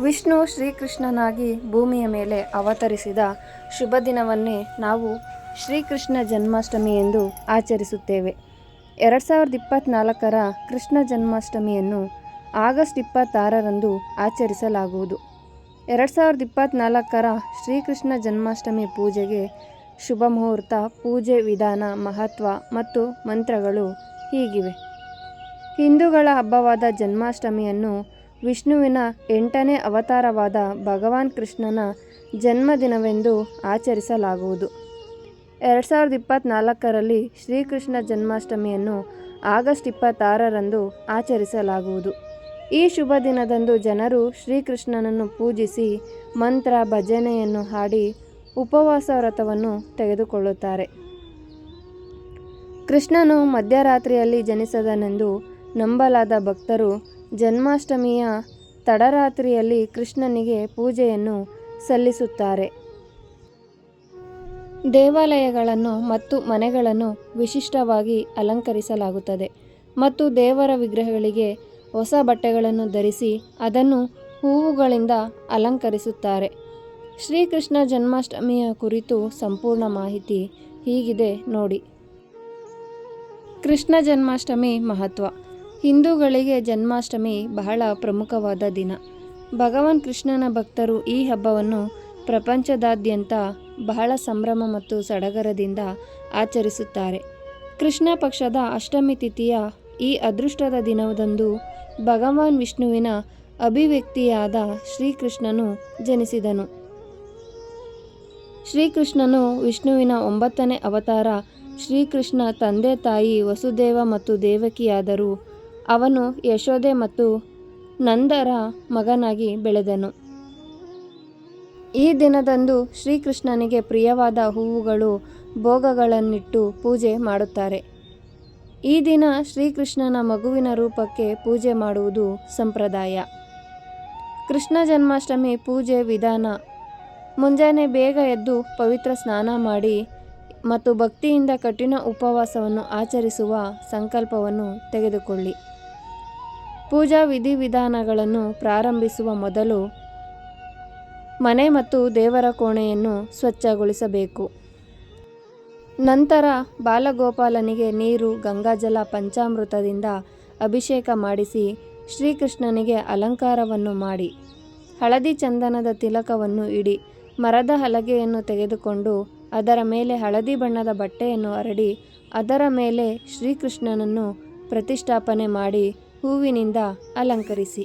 ವಿಷ್ಣು ಶ್ರೀಕೃಷ್ಣನಾಗಿ ಭೂಮಿಯ ಮೇಲೆ ಅವತರಿಸಿದ ಶುಭ ದಿನವನ್ನೇ ನಾವು ಶ್ರೀಕೃಷ್ಣ ಜನ್ಮಾಷ್ಟಮಿ ಎಂದು ಆಚರಿಸುತ್ತೇವೆ. ಎರಡು ಸಾವಿರದ ಇಪ್ಪತ್ತ್ನಾಲ್ಕರ ಕೃಷ್ಣ ಜನ್ಮಾಷ್ಟಮಿಯನ್ನು ಆಗಸ್ಟ್ ಇಪ್ಪತ್ತಾರರಂದು ಆಚರಿಸಲಾಗುವುದು. ಎರಡು ಸಾವಿರದ ಇಪ್ಪತ್ತ್ನಾಲ್ಕರ ಶ್ರೀಕೃಷ್ಣ ಜನ್ಮಾಷ್ಟಮಿ ಪೂಜೆಗೆ ಶುಭ ಮುಹೂರ್ತ, ಪೂಜೆ ವಿಧಾನ, ಮಹತ್ವ ಮತ್ತು ಮಂತ್ರಗಳು ಹೀಗಿವೆ. ಹಿಂದೂಗಳ ಹಬ್ಬವಾದ ಜನ್ಮಾಷ್ಟಮಿಯನ್ನು ವಿಷ್ಣುವಿನ ಎಂಟನೇ ಅವತಾರವಾದ ಭಗವಾನ್ ಕೃಷ್ಣನ ಜನ್ಮದಿನವೆಂದು ಆಚರಿಸಲಾಗುವುದು. ಎರಡು ಸಾವಿರದ ಇಪ್ಪತ್ತ್ನಾಲ್ಕರಲ್ಲಿ ಶ್ರೀಕೃಷ್ಣ ಜನ್ಮಾಷ್ಟಮಿಯನ್ನು ಆಗಸ್ಟ್ ಇಪ್ಪತ್ತಾರರಂದು ಆಚರಿಸಲಾಗುವುದು. ಈ ಶುಭ ದಿನದಂದು ಜನರು ಶ್ರೀಕೃಷ್ಣನನ್ನು ಪೂಜಿಸಿ ಮಂತ್ರ, ಭಜನೆಯನ್ನು ಹಾಡಿ ಉಪವಾಸ ವ್ರತವನ್ನು ತೆಗೆದುಕೊಳ್ಳುತ್ತಾರೆ. ಕೃಷ್ಣನು ಮಧ್ಯರಾತ್ರಿಯಲ್ಲಿ ಜನಿಸದನೆಂದು ನಂಬಲಾದ ಭಕ್ತರು ಜನ್ಮಾಷ್ಟಮಿಯ ತಡರಾತ್ರಿಯಲ್ಲಿ ಕೃಷ್ಣನಿಗೆ ಪೂಜೆಯನ್ನು ಸಲ್ಲಿಸುತ್ತಾರೆ. ದೇವಾಲಯಗಳನ್ನು ಮತ್ತು ಮನೆಗಳನ್ನು ವಿಶಿಷ್ಟವಾಗಿ ಅಲಂಕರಿಸಲಾಗುತ್ತದೆ ಮತ್ತು ದೇವರ ವಿಗ್ರಹಗಳಿಗೆ ಹೊಸ ಬಟ್ಟೆಗಳನ್ನು ಧರಿಸಿ ಅದನ್ನು ಹೂವುಗಳಿಂದ ಅಲಂಕರಿಸುತ್ತಾರೆ. ಶ್ರೀಕೃಷ್ಣ ಜನ್ಮಾಷ್ಟಮಿಯ ಕುರಿತು ಸಂಪೂರ್ಣ ಮಾಹಿತಿ ಹೀಗಿದೆ ನೋಡಿ. ಕೃಷ್ಣ ಜನ್ಮಾಷ್ಟಮಿ ಮಹತ್ವ. ಹಿಂದೂಗಳಿಗೆ ಜನ್ಮಾಷ್ಟಮಿ ಬಹಳ ಪ್ರಮುಖವಾದ ದಿನ. ಭಗವಾನ್ ಕೃಷ್ಣನ ಭಕ್ತರು ಈ ಹಬ್ಬವನ್ನು ಪ್ರಪಂಚದಾದ್ಯಂತ ಬಹಳ ಸಂಭ್ರಮ ಮತ್ತು ಸಡಗರದಿಂದ ಆಚರಿಸುತ್ತಾರೆ. ಕೃಷ್ಣ ಪಕ್ಷದ ಅಷ್ಟಮಿ ತಿಥಿಯ ಈ ಅದೃಷ್ಟದ ದಿನದಂದು ಭಗವಾನ್ ವಿಷ್ಣುವಿನ ಅಭಿವ್ಯಕ್ತಿಯಾದ ಶ್ರೀಕೃಷ್ಣನು ಜನಿಸಿದನು. ಶ್ರೀಕೃಷ್ಣನು ವಿಷ್ಣುವಿನ ಒಂಬತ್ತನೇ ಅವತಾರ, ಶ್ರೀಕೃಷ್ಣ ತಂದೆ ತಾಯಿ ವಸುದೇವ ಮತ್ತು ದೇವಕಿಯಾದರು. ಅವನು ಯಶೋದೆ ಮತ್ತು ನಂದರ ಮಗನಾಗಿ ಬೆಳೆದನು. ಈ ದಿನದಂದು ಶ್ರೀಕೃಷ್ಣನಿಗೆ ಪ್ರಿಯವಾದ ಹೂವುಗಳು ಭೋಗಗಳನ್ನಿಟ್ಟು ಪೂಜೆ ಮಾಡುತ್ತಾರೆ. ಈ ದಿನ ಶ್ರೀಕೃಷ್ಣನ ಮಗುವಿನ ರೂಪಕ್ಕೆ ಪೂಜೆ ಮಾಡುವುದು ಸಂಪ್ರದಾಯ. ಕೃಷ್ಣ ಜನ್ಮಾಷ್ಟಮಿ ಪೂಜೆ ವಿಧಾನ. ಮುಂಜಾನೆ ಬೇಗ ಎದ್ದು ಪವಿತ್ರ ಸ್ನಾನ ಮಾಡಿ ಮತ್ತು ಭಕ್ತಿಯಿಂದ ಕಠಿಣ ಉಪವಾಸವನ್ನು ಆಚರಿಸುವ ಸಂಕಲ್ಪವನ್ನು ತೆಗೆದುಕೊಳ್ಳಿ. ಪೂಜಾ ವಿಧಿವಿಧಾನಗಳನ್ನು ಪ್ರಾರಂಭಿಸುವ ಮೊದಲು ಮನೆ ಮತ್ತು ದೇವರ ಕೋಣೆಯನ್ನು ಸ್ವಚ್ಛಗೊಳಿಸಬೇಕು. ನಂತರ ಬಾಲಗೋಪಾಲನಿಗೆ ನೀರು, ಗಂಗಾಜಲ, ಪಂಚಾಮೃತದಿಂದ ಅಭಿಷೇಕ ಮಾಡಿಸಿ ಶ್ರೀಕೃಷ್ಣನಿಗೆ ಅಲಂಕಾರವನ್ನು ಮಾಡಿ. ಹಳದಿ ಚಂದನದ ತಿಲಕವನ್ನು ಇಡಿ, ಮರದ ಹಲಗೆಯನ್ನು ತೆಗೆದುಕೊಂಡು ಅದರ ಮೇಲೆ ಹಳದಿ ಬಣ್ಣದ ಬಟ್ಟೆಯನ್ನು ಹರಡಿ ಅದರ ಮೇಲೆ ಶ್ರೀಕೃಷ್ಣನನ್ನು ಪ್ರತಿಷ್ಠಾಪನೆ ಮಾಡಿ ಹೂವಿನಿಂದ ಅಲಂಕರಿಸಿ.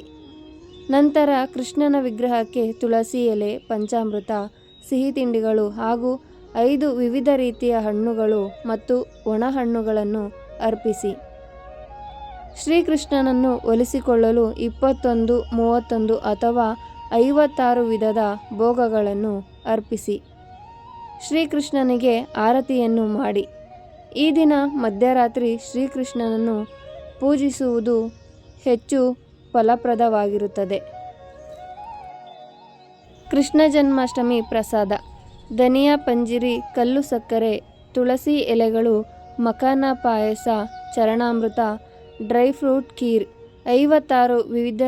ನಂತರ ಕೃಷ್ಣನ ವಿಗ್ರಹಕ್ಕೆ ತುಳಸಿ ಎಲೆ, ಪಂಚಾಮೃತ, ಸಿಹಿ ತಿಂಡಿಗಳು ಹಾಗೂ ಐದು ವಿವಿಧ ರೀತಿಯ ಹಣ್ಣುಗಳು ಮತ್ತು ಒಣ ಹಣ್ಣುಗಳನ್ನು ಅರ್ಪಿಸಿ. ಶ್ರೀಕೃಷ್ಣನನ್ನು ಒಲಿಸಿಕೊಳ್ಳಲು ಇಪ್ಪತ್ತೊಂದು, ಮೂವತ್ತೊಂದು ಅಥವಾ ಐವತ್ತಾರು ವಿಧದ ಭೋಗಗಳನ್ನು ಅರ್ಪಿಸಿ. ಶ್ರೀಕೃಷ್ಣನಿಗೆ ಆರತಿಯನ್ನು ಮಾಡಿ. ಈ ದಿನ ಮಧ್ಯರಾತ್ರಿ ಶ್ರೀಕೃಷ್ಣನನ್ನು ಪೂಜಿಸುವುದು ಹೆಚ್ಚು ಫಲಪ್ರದವಾಗಿರುತ್ತದೆ. ಕೃಷ್ಣ ಜನ್ಮಾಷ್ಟಮಿ ಪ್ರಸಾದ. ಧನಿಯಾ ಪಂಜಿರಿ, ಕಲ್ಲು ಸಕ್ಕರೆ, ತುಳಸಿ ಎಲೆಗಳು, ಮಖಾನ ಪಾಯಸ, ಚರಣಾಮೃತ, ಡ್ರೈ ಫ್ರೂಟ್ ಖೀರ್, ಐವತ್ತಾರು ವಿವಿಧ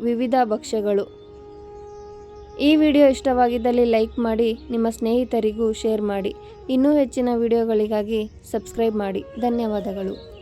ವಿವಿಧ ಭಕ್ಷ್ಯಗಳು. ಈ ವಿಡಿಯೋ ಇಷ್ಟವಾಗಿದ್ದಲ್ಲಿ ಲೈಕ್ ಮಾಡಿ, ನಿಮ್ಮ ಸ್ನೇಹಿತರಿಗೂ ಶೇರ್ ಮಾಡಿ. ಇನ್ನೂ ಹೆಚ್ಚಿನ ವಿಡಿಯೋಗಳಿಗಾಗಿ ಸಬ್ಸ್ಕ್ರೈಬ್ ಮಾಡಿ. ಧನ್ಯವಾದಗಳು.